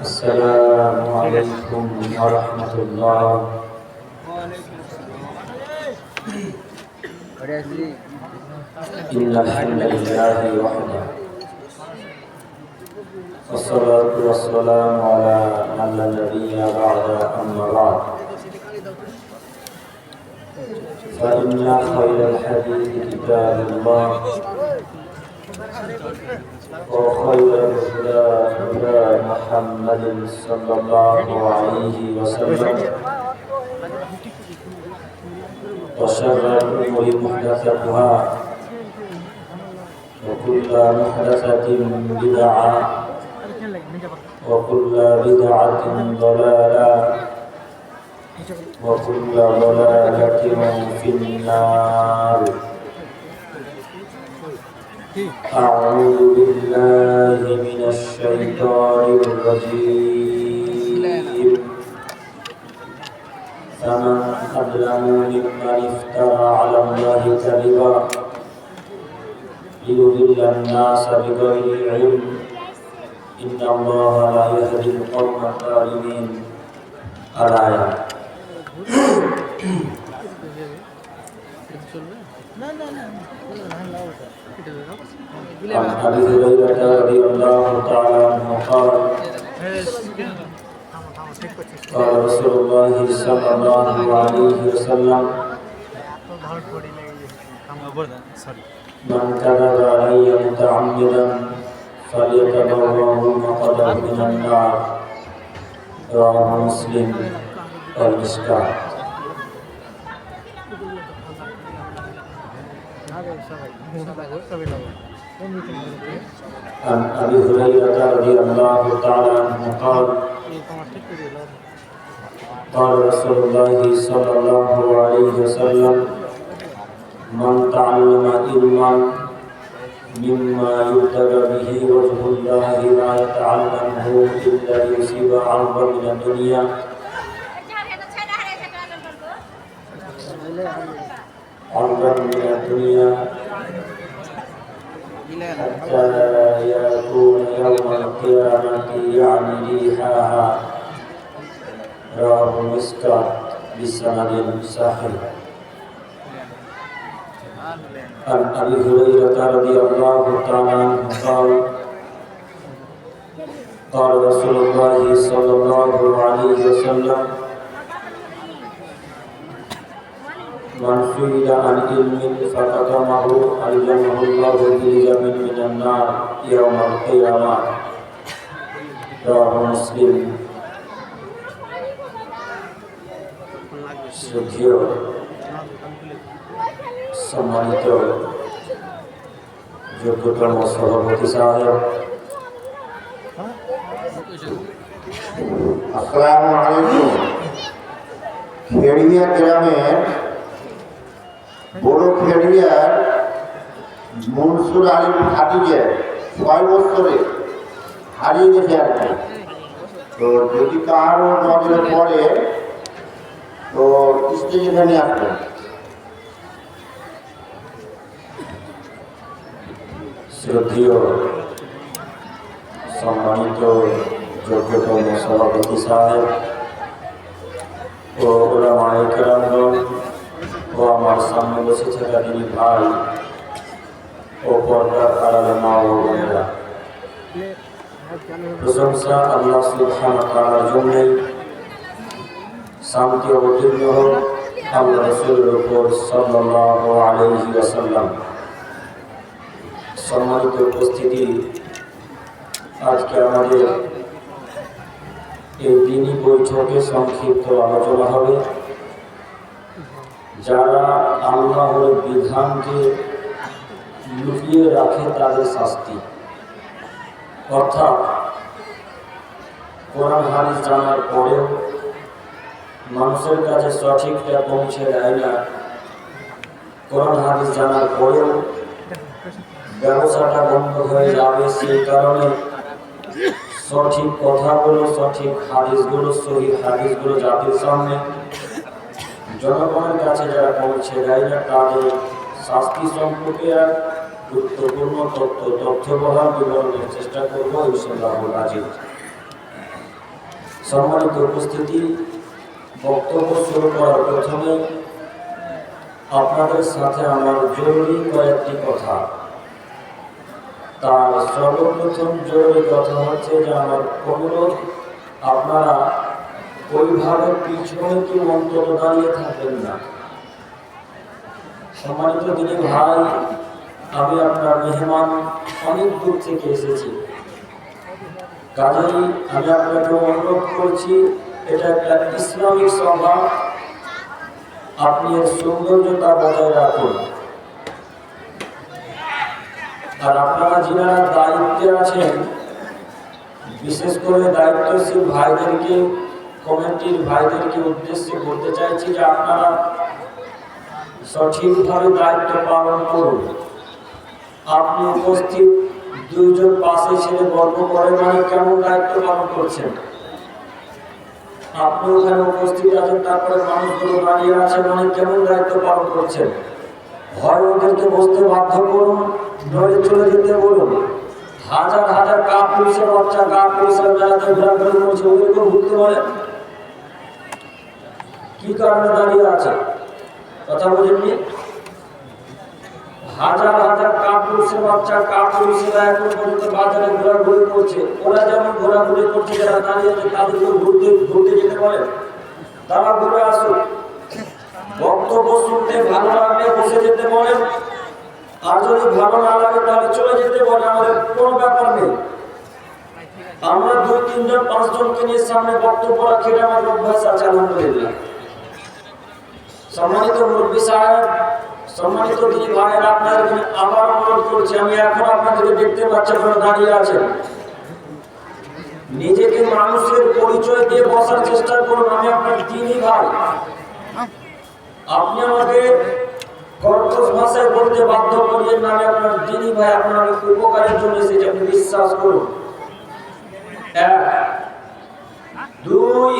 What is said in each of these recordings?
السلام عليكم ورحمة الله. إن الحمد لله وحده. والصلاة والسلام على من لا بعد أما بعد. فإن خير الحديث كتاب الله. وخير الهدى هدى محمد صلى الله عليه وسلم. وشر الأمور محدثاتها. وكل محدثة بدعة. وكل بدعة ضلالة. وكل ضلالة في النار. أعوذ بالله من الشيطان الرجيم فمن أظلم ممن افترى على الله كذبا ليضل الناس بغير علم إن الله لا يهدي القوم الظالمين الآية عن أبي هريرة رضي الله تعالى عنه قال قال رسول الله صلى الله عليه وسلم من كذب علي متعمدا فليتبوأ مقعده من النار رواه مسلم والمشكاة عن أبي هريرة رضي الله تعالى عنه قال قال رسول الله صلى الله عليه وسلم من تعلم علما مما يبتغى به وجه الله لا يتعلمه إلا ليصيب عرضا من الدنيا عرضا من الدنيا حتى يكون يوم القيامة يعني ريحها رواه مسكر بسند صحيح. عن أبي هريرة رضي الله تعالى عنه قال قال رسول الله صلى الله عليه وسلم من سئل عن علم فكتمه علمه الله بلجم من النار يوم القيامه رواه مسلم শ্রদ্ধেয় সম্মানিত যোগ্যতম সভাপতি সাহেব আসসালামু আলাইকুম খেড়িয়া গ্রামের বড় খেড়িয়ার মনসুর আলী খাদিজে ছয় বছরে হারিয়ে গেছে আর কি। তো যদি কারও নজরে পড়ে, তো স্টেজে এখানে আসবেন শ্রদ্ধেয় সম্মানিত যোগ্যতম সভাপতি সাহেব ও ওরা মায়েকেরাঙ্গন ও আমার সামনে বসে থাকা তিনি ভাই ও পর্দার আড়ালে মা ও বোনেরা। প্রশংসা আল্লাহ সুবহানাহু তাআলার জন্যই শান্তি অবতীর্ণ হোক আল্লাহ রসুলের উপর সাল্লাল্লাহু আলাইহি ওয়াসাল্লাম। সম্মানিত উপস্থিতি, আজকে আমাদের এই দিনই বৈঠকে সংক্ষিপ্ত আলোচনা হবে। যারা আল্লাহর বিধানকে লুকিয়ে রাখে তাদের শাস্তি। অর্থাৎ কোরআন হাদিস জানার পরেও মানুষের কাছে সঠিকটা পৌঁছে দেয় না। কোরআন হাদিস জানার পরেও ব্যবসাটা বন্ধ হয়ে যাবে সেই কারণে সঠিক কথাগুলো, সঠিক হাদিসগুলো, সহি হাদিসগুলো জাতির সামনে জনগণের কাছে যারা পৌঁছে দেয় না, তাদের শাস্তি সম্পর্কে আর গুরুত্বপূর্ণ তথ্য তথ্যবহার বিবরণের চেষ্টা করব ইনশাল্লাহ আজিজ সম্মানিত উপস্থিতি, বক্তব্য শুরু করার প্রথমে, আপনাদের সাথে আমার জরুরি কয়েকটি কথা। তার সর্বপ্রথম জরুরি কথা হচ্ছে যে, আমার অনুরোধ, আপনারা ওইভাবে পিছনে কি অন্তত দাঁড়িয়ে থাকবেন না। সম্মানিত দিনী ভাই, আমি আপনার মেহমান অনেক দূর থেকে এসেছি। কাজেই আমি আপনাকে অনুরোধ করছি, এটা একটা ইসলামিক সভা। আপনি এর সৌন্দর্যতা বজায় রাখুন। আর আপনারা যারা দায়িত্বে আছেন, বিশেষ করে দায়িত্বশীল ভাইদেরকে কমিটির ভাইদেরকে উদ্দেশ্যে বলতে চাইছি যে আপনারা সঠিকভাবে দায়িত্ব পালন করুন। আপনি উপস্থিত দুইজন পাশে ছেলে গল্প করে মানে কেমন দায়িত্ব পালন করছেন? আপনি ওখানে উপস্থিত আছেন, তারপরে মানুষগুলো দাঁড়িয়ে আছে মানে কেমন দায়িত্ব পালন করছেন? হয় ওদেরকে বসতে বাধ্য করুন, নড়ে চলে যেতে বলুন। হাজার হাজার কাপ পুলিশের বাচ্চা কাপ পুলিশের বেড়াতে ঘোরাঘুরি করছে ওদেরকেও ঘুরতে বলেন। কি কারণে দাঁড়িয়ে আছে? কথা বুঝেননি হাজার হাজার কাপুরুষের বাচ্চা, কাপুরুষেরা এখন পর্যন্ত বাজারে ঘোরাঘুরি করছে। ওরা যেমন ঘোরাঘুরি করছে, যারা দাঁড়িয়ে আছে তাদেরকে ঘুরতে ঘুরতে যেতে পারে? তারা ঘুরে আসুক। বক্তব্য শুনতে ভালো লাগলে বসে যেতে বলেন আর যদি ভালো না লাগে, তাহলে চলে যেতে বলে আমাদের কোনো ব্যাপার নেই। আমরা দুই, তিনজন, পাঁচজনকে নিয়ে সামনে বক্তব্য রাখি আমার অভ্যাস আছে, আলহামদুলিল্লাহ। সম্মানিত মুরব্বী সাহেব, সম্মানিত দিদি ভাইয়ের আপনাদেরকে আবার অনুরোধ করছি, আমি এখন আপনাদেরকে দেখতে পাচ্ছি আপনারা দাঁড়িয়ে আছেন। নিজেকে মানুষের পরিচয় দিয়ে বসার চেষ্টা করুন, আমি আপনার দিনই ভাই। আপনি আমাকে কর্কশ ভাষায় বলতে বাধ্য করিয়ে না, আমি আপনার দিনই ভাই, আপনার অনেক উপকারের জন্য এসেছি আপনি বিশ্বাস করুন। এক, দুই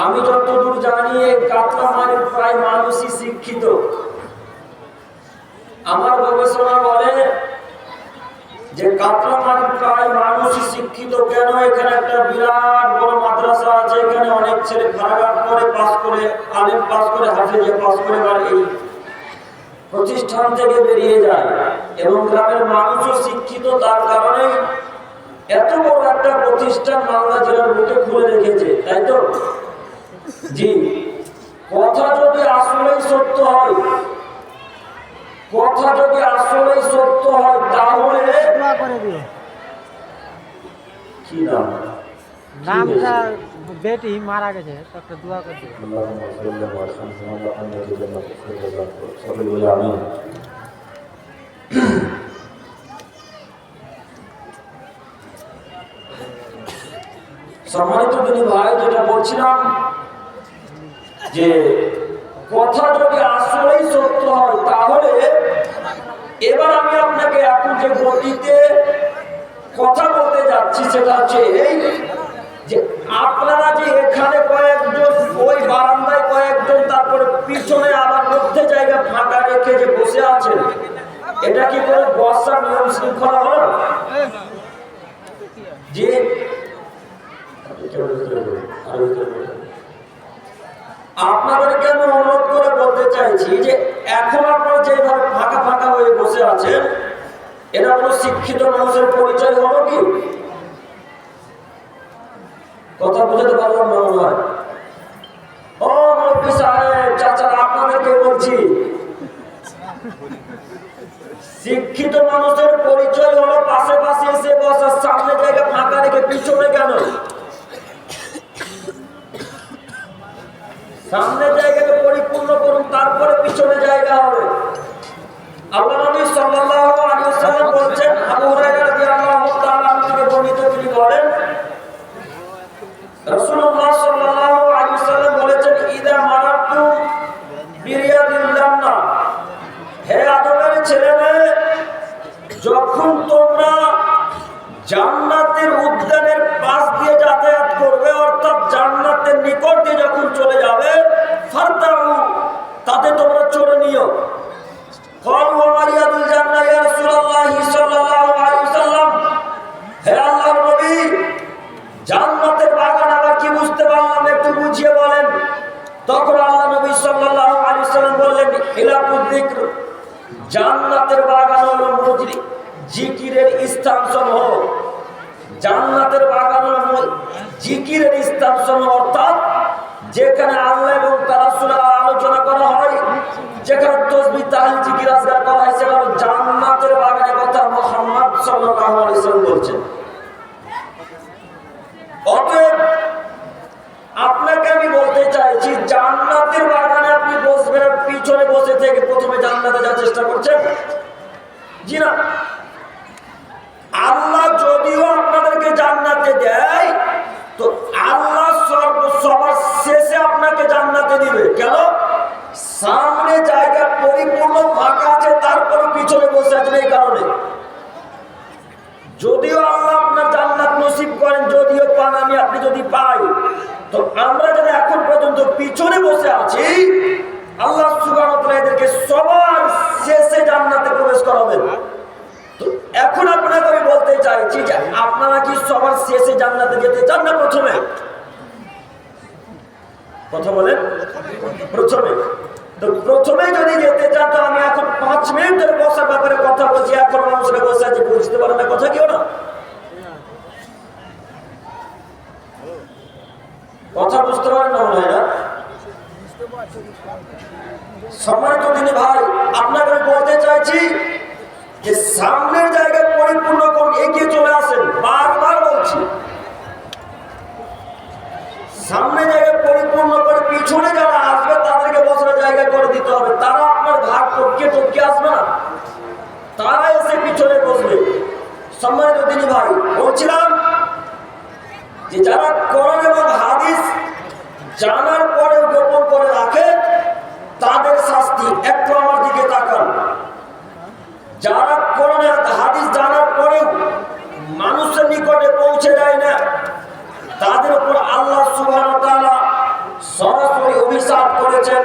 আমি যতদূর জানি, এই কাতলা মানের প্রায় মানুষই শিক্ষিত। আমার গবেষণা বলে যে কাতলা মানের প্রায় মানুষই শিক্ষিত। কেন? এখানে একটা বিরাট বড় মাদ্রাসা আছে, এখানে অনেক ছেলে ফারাগাত করে, পাস করে, আলেম পাস করে, হাফেজে পাস করে এই প্রতিষ্ঠান থেকে বেরিয়ে যায়। এবং গ্রামের মানুষও শিক্ষিত, তার কারণে এত বড় একটা প্রতিষ্ঠান মালদা জেলার বুকে খুলে রেখেছে, তাই তো? জি। কথা যদি আসলেই সত্য হয় কথা যদি আসলেই সত্য হয় তাহলে কি নাম? নামটা বেটি মারা গেছে একটা দোয়া করে দিও সকলে বলে আমি সম্মানিত তিনি ভাই যেটা বলছিলাম যে কথা যদি আসলেই সত্য হয়, তাহলে এবার আমি আপনাকে এখন যে গতিতে কথা বলতে যাচ্ছি, সেটা হচ্ছে এই যে আপনারা যে এখানে কয়েকজন, ওই বারান্দায় কয়েকজন তারপরে পিছনে আবার মধ্যে জায়গা ফাঁকা রেখে যে বসে আছেন, এটা কি কোনো বর্ষার নিয়ম শৃঙ্খলা হলো যে আপনাদেরকে আমি অনুরোধ করে বলতে চাইছি যে এখন আপনারা যেভাবে ফাঁকা ফাঁকা হয়ে বসে আছেন এটা কোনো শিক্ষিত মানুষের পরিচয় হলো কি? কথা বুঝাতে পারলাম না মনে হয়। ও মুরব্বী সাহেব চাচারা আপনাদেরকে বলছি, শিক্ষিত মানুষের পরিচয় হলো পাশে পাশে এসে বসার সামনে জায়গা ফাঁকা রেখে পিছনে কেন সামনে জায়গাটা পরিপূর্ণ করুন, তারপরে পিছনে জায়গা হবে। আল্লাহ নবী সাল্লাল্লাহু আলাইহি ওয়াসাল্লাম বলেন আবু হুরায়রা খিলাফুদ্দিক জান্নাতের বাগান হলো মজরি জিকিরের স্থান সমূহ জান্নাতের বাগান হলো জিকিরের স্থান সমূহ অর্থাৎ যেখানে আল্লাহ এবং তারা আলোচনা করা হয়, যেখানে তসবি, তাহলিল, জিকির আজগার পান আমি আপনি যদি পাই, তো আমরা যারা এখন পর্যন্ত পিছনে বসে আছি, আল্লাহ এদেরকে সবার শেষে জান্নাতে প্রবেশ করাবেন। এখন আপনাকে আমি বলতে চাইছি যে আপনারা কি সবার শেষে জান্নাতে যেতে চান না প্রথমে? কথা বলেন। প্রথমে। তো প্রথমে যদি যেতে চান, তো আমি এখন পাঁচ মিনিট ধরে বসার ব্যাপারে কথা বলছি। এখন মানুষরা বসে আছে, বুঝতে পারে না কথা কেউ না কথা বুঝতে পারেন না মনে হয় না সম্মানিত তিনি ভাই আপনাকে আমি বলতে চাইছি যে সামনের জায়গায় পরিপূর্ণ করুন এগিয়ে চলে আসেন, বারবার বলছি। সামনে জায়গায় পরিপূর্ণ করে পিছনে যারা আসবে, তাদেরকে বসার জায়গা করে দিতে হবে। তারা আপনার ভাগ টপকে টপকে আসবে না। তারা এসে পিছনে বসবে। সম্মানিত তিনি ভাই, বলছিলাম যে যারা কোরআন এবং হাদিস জানার পরে গোপন করে রাখে, তাদের শাস্তি একটু আমার দিকে তাকান। যারা কোরআন আর হাদিস জানার পরেও মানুষের নিকটে পৌঁছে দেয় না। তাদের উপর আল্লাহ সরাসরি অভিশাপ করেছেন।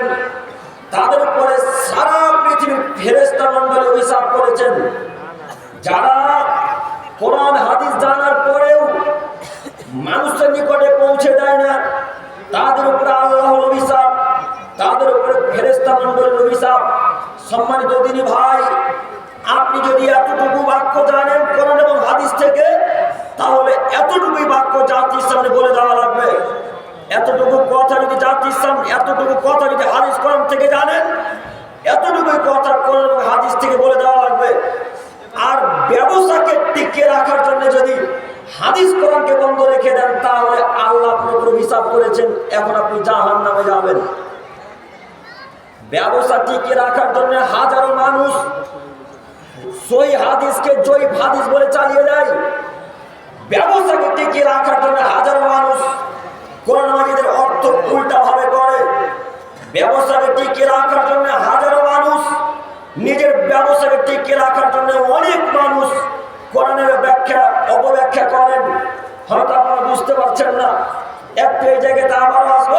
তাদের উপরে সারা পৃথিবীর ফেরেশতা মণ্ডলী অভিশাপ করেছেন। যারা কোরআন, হাদিস জানার পরেও মানুষের নিকটে পৌঁছে দেয় না, তাদের উপরে আল্লাহর অভিশাপ, তাদের উপরে ফেরেশতা মণ্ডলের অভিশাপ। সম্মানিত দিনী ভাই, আপনি যদি এতটুকু বাক্য জানেন কোরআন এবং হাদিস থেকে তাহলে এতটুকুই বাক্য জাতির সামনে বলে দেওয়া লাগবে। এতটুকু কথা যদি জাতির সামনে এতটুকু কথা যদি হাদিস কোরআন থেকে জানেন, এতটুকুই কথা কোরআন হাদিস থেকে বলে দেওয়া লাগবে। আর ব্যবসাকে টিকিয়ে রাখার জন্য যদি হাদিস কোরআনকে বন্ধ রেখে দেন, তাহলে আল্লাহ আপনার হিসাব করেছেন, এখন আপনি জাহান নামে যাবেন। ব্যবসা টিকিয়ে রাখার জন্য হাজারো মানুষ সই হাদিসকে জয় হাদিস বলে চালিয়ে দেয় ব্যবসাকে টিকিয়ে রাখার জন্য হাজারো মানুষ কোরআন মাজিদের অর্থ উল্টা ভাবে করে ব্যবসাকে টিকিয়ে রাখার জন্য হাজারো মানুষ, নিজের ব্যবসাকে টিকিয়ে রাখার জন্য অনেক মানুষ কোরআনের ব্যাখ্যা, অপব্যাখ্যা করেন। হয়তো আপনারা বুঝতে পারছেন না। একটু এই জায়গাতে আবারও আসব।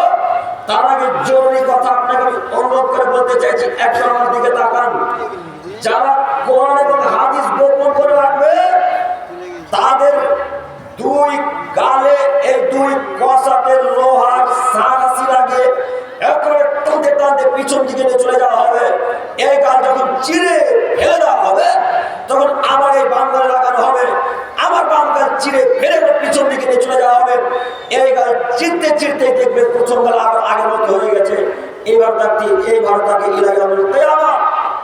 তার আগে জরুরি কথা আপনাকে আমি অনুরোধ করে বলতে চাইছি, একটু আমার দিকে তাকান। যারা কোরআন এবং হাদিস গোপন করে রাখবে, তাদের দুই কষাতে লোহার সারাসি লাগে একেবারে টানতে টানতে পিছন দিকে নিয়ে চলে যাওয়া হবে। এই গাল যখন চিরে ফেলে দেওয়া হবে, তখন আমার এই বাম লাগানো হবে। আমার বাম চিরে ফেলে পিছন দিকে নিয়ে চলে যাওয়া হবে। এই গাল চিরতে চিরতে দেখবে প্রথম গাল আবার আগের মতো হয়ে গেছে। এইবার তাকে এইবার তাকে ইলাকা তাই আমার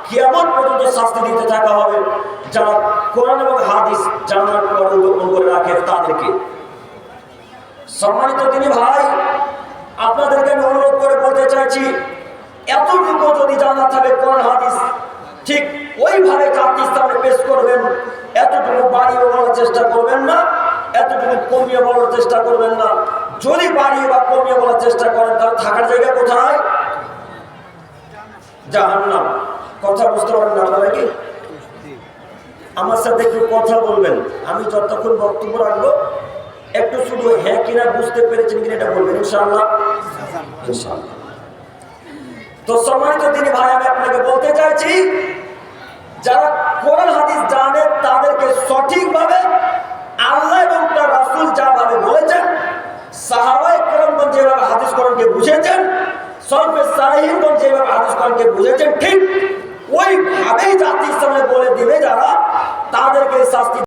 কিয়ামত পর্যন্ত শাস্তি দিতে থাকা হবে। যারা কোরআন এবং হাদিস জানার পরে করে রাখে তাদেরকে। সম্মানিত তিনি ভাই, আপনাদেরকে আমি অনুরোধ করে বলতে চাইছি, এতটুকু যদি জানা থাকে কোরআন, হাদিস, ঠিক ওইভাবে জাতির সামনে পেশ করবেন, এতটুকু বাড়িয়ে বলার চেষ্টা করবেন না, এতটুকু কমিয়ে বলার চেষ্টা করবেন না। যদি বাড়িয়ে বা কমিয়ে বলার চেষ্টা করেন, তাহলে থাকার জায়গা কোথায়? জাহান্নাম। কথা বুঝতে পারেন না আপনারা কি? আমার সাথে একটু কথা বলবেন। আমি যতক্ষণ বক্তব্য রাখব একটু শুধু হ্যাঁ কিনা বুঝতে পেরেছেন কিনা এটা বলবেন, ইনশাআল্লাহ। তো সম্মানিত তিনি ভাই, আমি আপনাকে বলতে চাইছি, যারা কোরআন হাদিস জানে, তাদেরকে সঠিকভাবে আল্লাহ এবং তার রাসূল যাভাবে বলেছেন, সাহাবায়ে কেরামগণ যেভাবে হাদিস কোরআনকে বুঝেছেন সলফে সাহিবগণ যেভাবে হাদিস কোরআনকে বুঝেছেন, ঠিক ওইভাবেই জাতির সামনে বলে দিবে যারা তাদেরকে শাস্তি